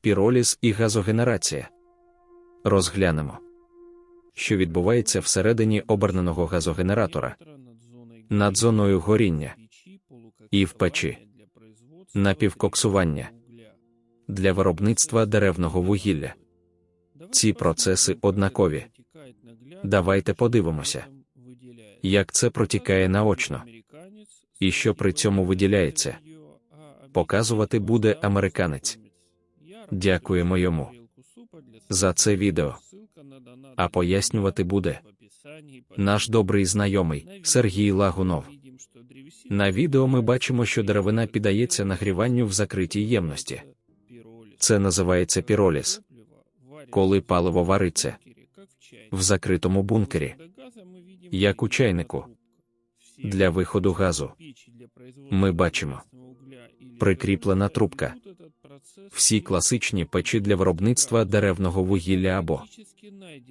піроліз і газогенерація. Розглянемо, що відбувається всередині оберненого газогенератора над зоною горіння і в печі напівкоксування для виробництва деревного вугілля. Ці процеси однакові. Давайте подивимося, як це протікає наочно, і що при цьому виділяється. Показувати буде американець. Дякуємо йому за це відео. А пояснювати буде наш добрий знайомий Сергій Лагунов. На відео ми бачимо, що деревина піддається нагріванню в закритій ємності. Це називається піроліз, коли паливо вариться в закритому бункері, як у чайнику. Для виходу газу ми бачимо прикріплена трубка. Всі класичні печі для виробництва деревного вугілля або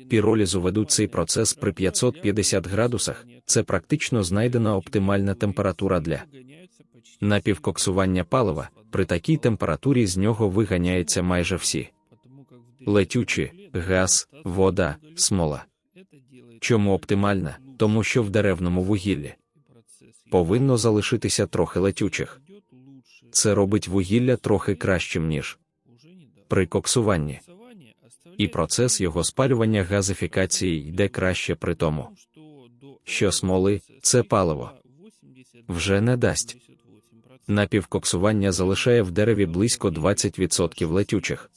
піролізу ведуть цей процес при 550 градусах. Це практично знайдена оптимальна температура для напівкоксування палива. При такій температурі з нього виганяється майже всі летючі, газ, вода, смола. Чому оптимальна? Тому що в деревному вугіллі повинно залишитися трохи летючих. Це робить вугілля трохи кращим, ніж при коксуванні. І процес його спалювання газифікації йде краще при тому, що смоли це паливо вже не дасть. Напівкоксування залишає в дереві близько 20% летючих,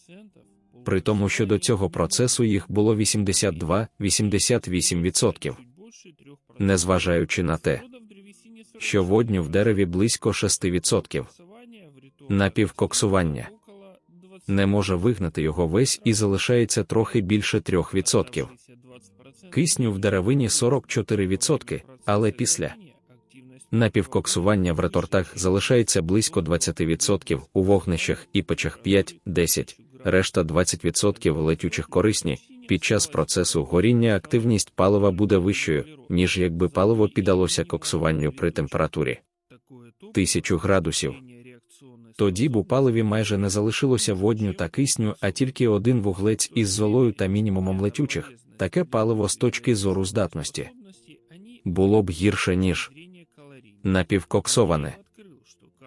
при тому, що до цього процесу їх було 82-88%. Незважаючи на те, що водню в дереві близько 6%. Напівкоксування не може вигнати його весь і залишається трохи більше 3%. Кисню в деревині 44%, але після напівкоксування в ретортах залишається близько 20%, у вогнищах і печах 5-10, решта 20% летючих корисні. Під час процесу горіння активність палива буде вищою, ніж якби паливо піддалося коксуванню при температурі 1000 градусів. Тоді б у паливі майже не залишилося водню та кисню, а тільки один вуглець із золою та мінімумом летючих. Таке паливо з точки зору здатності було б гірше, ніж напівкоксоване.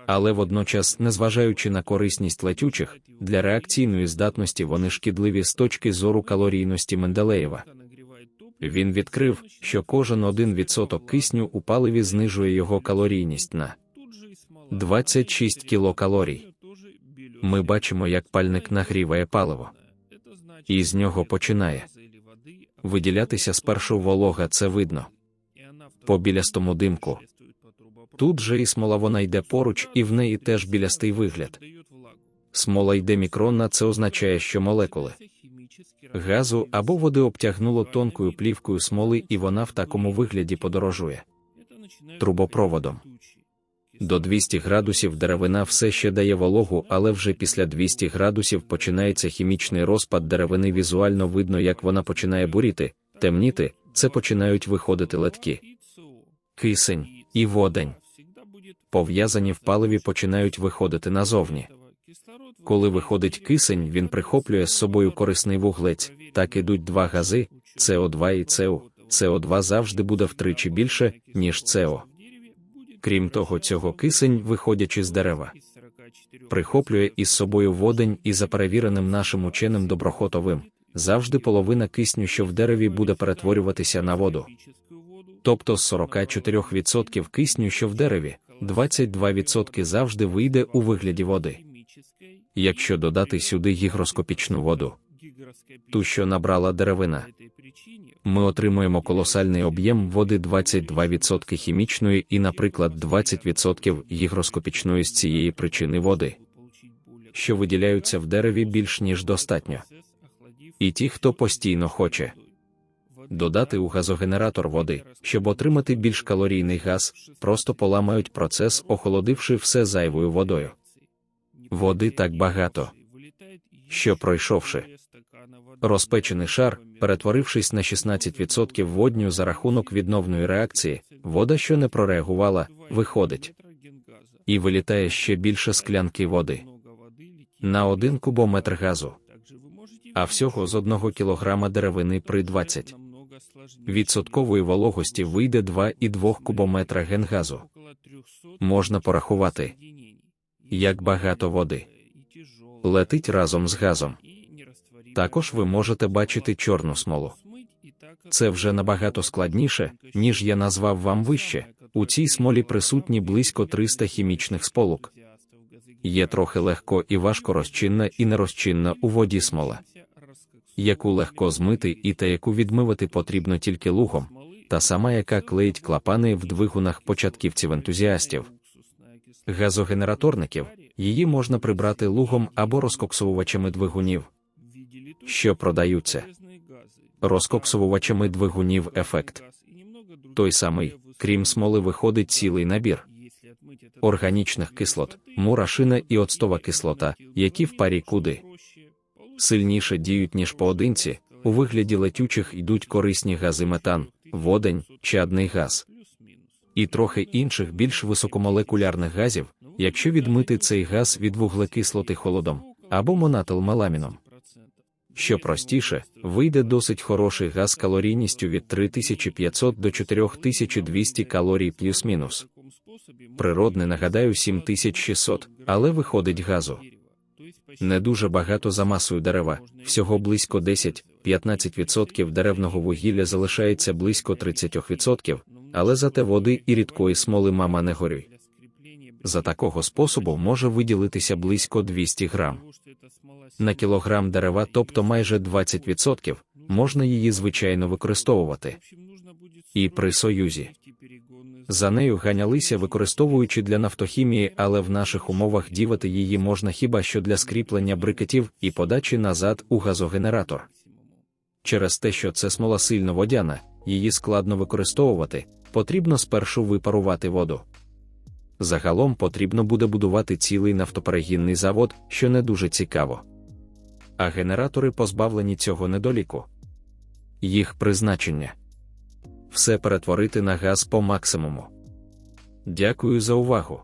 Але водночас, незважаючи на корисність летючих, для реакційної здатності вони шкідливі з точки зору калорійності Менделеєва. Він відкрив, що кожен один відсоток кисню у паливі знижує його калорійність на 26 кілокалорій. Ми бачимо, як пальник нагріває паливо, і з нього починає виділятися спершу волога, це видно. По білястому димку. Тут же і смола вона йде поруч, і в неї теж білястий вигляд. Смола йде мікронна, це означає, що молекули газу або води обтягнуло тонкою плівкою смоли, і вона в такому вигляді подорожує трубопроводом. До 200 градусів деревина все ще дає вологу, але вже після 200 градусів починається хімічний розпад деревини. Візуально видно, як вона починає буріти, темніти, це починають виходити летки. Кисень і водень. Пов'язані в паливі починають виходити назовні. Коли виходить кисень, він прихоплює з собою корисний вуглець, так ідуть два гази СО2 і СО. СО2 завжди буде втричі більше, ніж СО. Крім того, цього кисень, виходячи з дерева, прихоплює із собою водень і за перевіреним нашим ученим доброхотовим, завжди половина кисню, що в дереві буде перетворюватися на воду. Тобто з 44% кисню, що в дереві, 22% завжди вийде у вигляді води. Якщо додати сюди гігроскопічну воду, ту, що набрала деревина, ми отримуємо колосальний об'єм води 22% хімічної і, наприклад, 20% гігроскопічної з цієї причини води, що виділяються в дереві більш ніж достатньо. І ті, хто постійно хоче додати у газогенератор води, щоб отримати більш калорійний газ, просто поламають процес, охолодивши все зайвою водою. Води так багато, що пройшовши розпечений шар, перетворившись на 16% водню за рахунок відновної реакції, вода, що не прореагувала, виходить і вилітає ще більше склянки води. на 1 кубометр газу, а всього з 1 кг деревини при 20 відсоткової вологості вийде 2,2 кубометра генгазу. Можна порахувати, як багато води летить разом з газом. Також ви можете бачити чорну смолу. Це вже набагато складніше, ніж я назвав вам вище. У цій смолі присутні близько 300 хімічних сполук. Є трохи легко і важко розчинна і нерозчинна у воді смола, яку легко змити і та яку відмивати потрібно тільки лугом, та сама, яка клеїть клапани в двигунах початківців ентузіастів. Газогенераторників її можна прибрати лугом або розкоксовувачами двигунів, що продаються? розкоксовувачами двигунів ефект. Той самий, крім смоли, виходить цілий набір органічних кислот, мурашина і оцтова кислота, які в парі куди? сильніше діють, ніж поодинці, у вигляді летючих йдуть корисні гази метан, водень, чадний газ. І трохи інших більш високомолекулярних газів, якщо відмити цей газ від вуглекислоти холодом або монатилмеламіном. Що простіше, вийде досить хороший газ калорійністю від 3500 до 4200 калорій плюс-мінус. Природне, нагадаю, 7600, але виходить газу. Не дуже багато за масою дерева, всього близько 10-15% деревного вугілля залишається близько 30%, але зате води і рідкої смоли мама не горюй. За такого способу може виділитися близько 200 грам. На кілограм дерева, тобто майже 20%, можна її звичайно використовувати. І при союзі. За нею ганялися, використовуючи для нафтохімії, але в наших умовах дівати її можна хіба що для скріплення брикетів і подачі назад у газогенератор. Через те, що це смола сильно водяна, її складно використовувати, потрібно спершу випарувати воду. Загалом потрібно буде будувати цілий нафтоперегінний завод, що не дуже цікаво. А генератори позбавлені цього недоліку. Їх призначення все перетворити на газ по максимуму. Дякую за увагу.